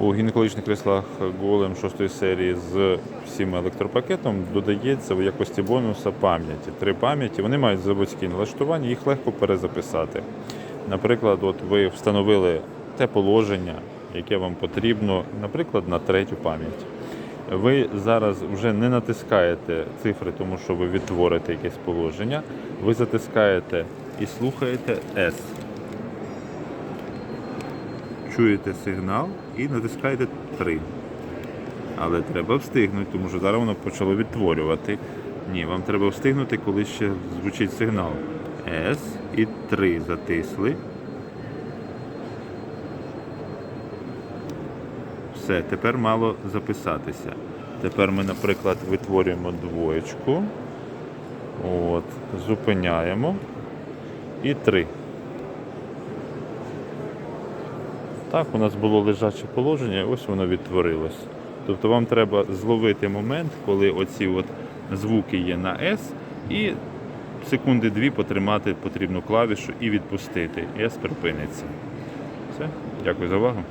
У гінекологічних кріслах голем 6 серії з всім електропакетом додається в якості бонуса пам'яті. Три пам'яті. Вони мають заводські налаштування, їх легко перезаписати. Наприклад, от ви встановили те положення, яке вам потрібно, наприклад, на третю пам'ять. Ви зараз вже не натискаєте цифри, тому що ви відтворите якесь положення. Ви затискаєте і слухаєте S. Чуєте сигнал і натискаєте 3. Але треба встигнути, тому що зараз воно почало відтворювати. Ні, вам треба встигнути, коли ще звучить сигнал. S і 3 затисли. Все, тепер мало записатися. Тепер ми, наприклад, витворюємо двоєчку. От, зупиняємо. І 3. Так, у нас було лежаче положення, ось воно відтворилось. Тобто вам треба зловити момент, коли оці от звуки є на S, і секунди дві потримати потрібну клавішу і відпустити. S припиниться. Все, дякую за увагу.